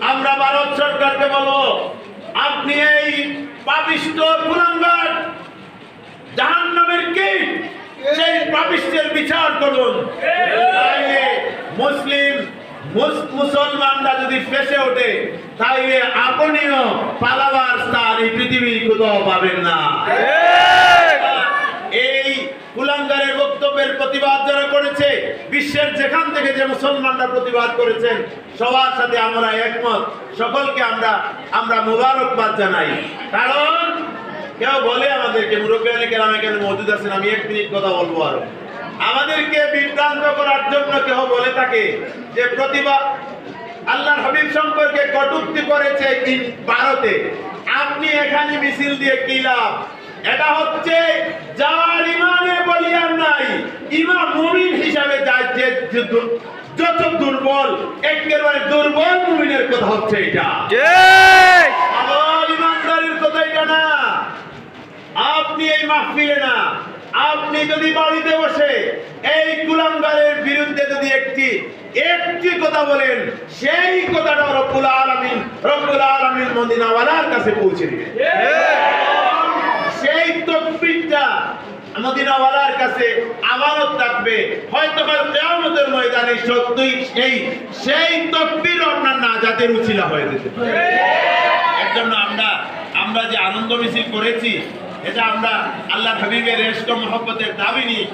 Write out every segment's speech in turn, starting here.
আমরা ভারত সরকারকে বলব, আপনি এই পাপিষ্ট কুলাঙ্গার জাহান্নামের কি? সেই পাপিষ্টের বিচার করুন। মুসলিম মুসলমানরা যদি ফেসে ওঠে, তাইলে আপনিও পালাবার স্থান এই পৃথিবী কোথাও পাবেন না এই কুলাঙ্গারের প্রতিবাদ যারা করেছে, বিশ্বের যেখান থেকে যে মুসলমানরা প্রতিবাদ করেছেন, সবার সাথে আমরা একমত। সকলকে আমরা আমরা মুবারকবাদ জানাই। কারণ কেউ বলে আমাদেরকে মুরব্বী কেরাম এখানে মজুদ আছেন? আমি এক মিনিট কথা বলব আরও। আমাদেরকে বিভ্রান্ত করার জন্য কেউ বলে থাকে যে প্রতিবাদ আল্লাহর হাবিব সম্পর্কে কটূক্তি করেছে ভারতে। আপনি এখানে মিছিল দিয়ে কি লাভ? এটা হচ্ছে ইমাম মুমিন হিসাবে যায় যে যে যত দুর্বল একেবারে দুর্বল মুমিনের কথা হচ্ছে এটা। ইমানদারির কথা এটা না। আপনি এই মাহফিলে না। আপনি যদি বাড়িতে বসে এই কুলাঙ্গারের বিরুদ্ধে যদি একটি একটি কথা বলেন সেই কথাটা রব্বুল আলামিন রব্বুল আলামিন মদিনাওয়ালার কাছে পৌঁছে দিবে কাছে থাকবে। হয়তো কিয়ামতের ময়দানে সত্যই সেই সেই তকবির আপনার নাজাতের উচিলা হয়ে যেতে পারে। এর জন্য আমরা আমরা যে আনন্দ মিছিল করেছি, এটা আমরা আল্লাহ হাবিবের রেষ্ট মহব্বতের দাবি নিই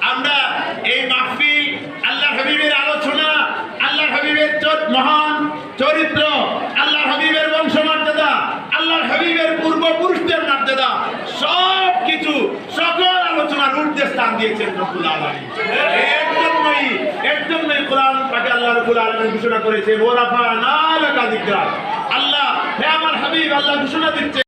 আমরা এই মাহফিল আল্লাহ হাবিবের আলোচনা আল্লাহ হাবিবের চর- মহান চরিত্র আল্লাহ হাবিবের বংশমর্যাদা আল্লাহ হাবিবের পূর্বপুরুষদের মর্যাদা সব কিছু সকল ঊর্ধ্বে স্থান দিয়েছেন রব্বুল আলামিন এর জন্যই কোরআন পাকে আল্লাহ রব্বুল আলামিন ঘোষণা করেছে ওরাফা নালাকা যিকরা আল্লাহ, হে আমার হাবিব, আল্লাহ ঘোষণা দিচ্ছে।